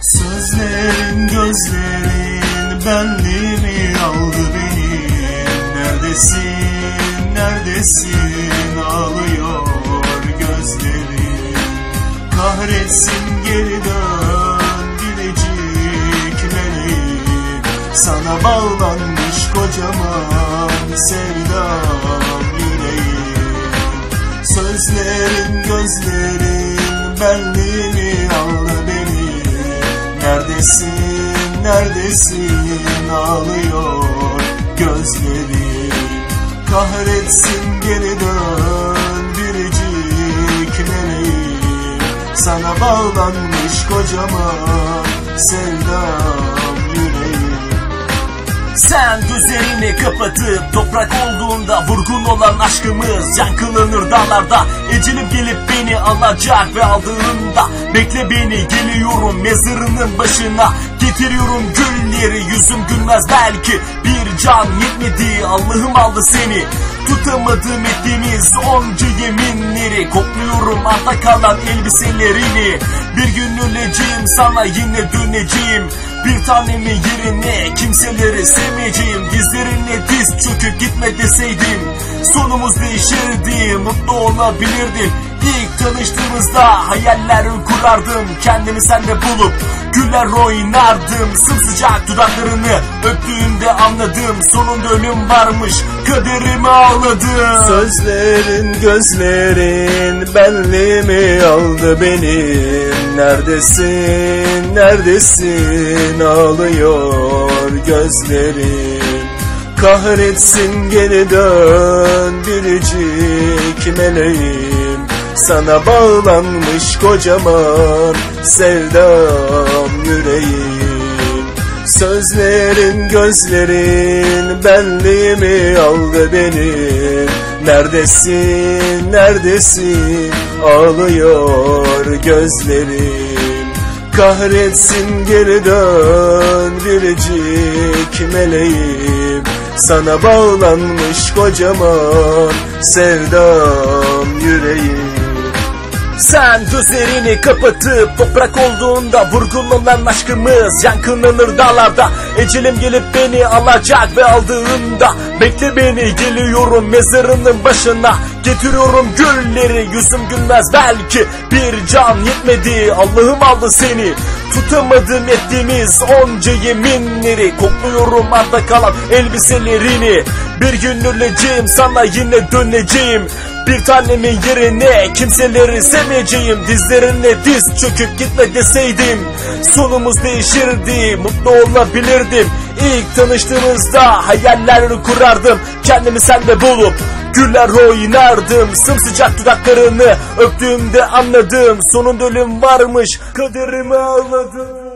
Sözlerin gözlerin benliğimi aldı benim Neredesin neredesin? Ağlıyor gözlerim Kahretsin geri dön biricik meleğim Sana bağlanmış kocaman sevdam gözlerin benliğimi aldı benim Neredesin neredesin? Ağlıyor gözlerim. Kahretsin geri dön biricik meleğim Sana bağlanmış kocaman sevdam Sen gözlerini kapatıp toprak olduğunda vurgun olan aşkımız yankılanır dağlarda. Ecelim gelip beni alacak ve aldığında Bekle beni geliyorum mezarının başına. Getiriyorum gülleri yüzüm gülmez belki Bir can yetmedi. Allah'ım aldı seni Tutamadım ettiğimiz onca yeminleri. Kokluyorum arta kalan elbiselerini Bir gün öleceğim sana yine döneceğim Bir tanemin yerine kimseleri sevmeyeceğim. Dizlerine diz çöküp gitme deseydim Sonumuz değişirdi mutlu olabilirdim İlk tanıştığımızda hayaller kurardım Kendimi sende bulup güller oynardım. Sımsıcak dudaklarını öptüğümde anladım Sonunda ölüm varmış kaderimi ağladım. Sözlerin gözlerin benliğimi aldı benim Neredesin neredesin? Ağlıyor gözlerim Kahretsin geri dön biricik meleğim Sana bağlanmış kocaman sevdam yüreğim. Sözlerin gözlerin benliğimi aldı benim Neredesin neredesin? Ağlıyor gözlerim. Kahretsin geri dön biricik meleğim. Sana bağlanmış kocaman sevdam yüreğim Sen gözlerini kapatıp toprak olduğunda vurgun olan aşkımız yankılanır dağlarda. Ecelim gelip beni alacak ve aldığında Bekle beni geliyorum mezarının başına. Getiriyorum gülleri yüzüm gülmez belki Bir can yetmedi. Allah'ım aldı seni Tutamadım ettiğimiz onca yeminleri. Kokluyorum arda kalan elbiselerini Bir gün öleceğim sana yine döneceğim bir tanemin yerine kimseleri sevmeyeceğim. Dizlerine diz çöküp gitme deseydim Sonumuz değişirdi mutlu olabilirdim. İlk tanıştığımızda hayaller kurardım Kendimi sende bulup güller oynardım. Sımsıcak dudaklarını öptüğümde anladım Sonunda ölüm varmış kaderimi ağladım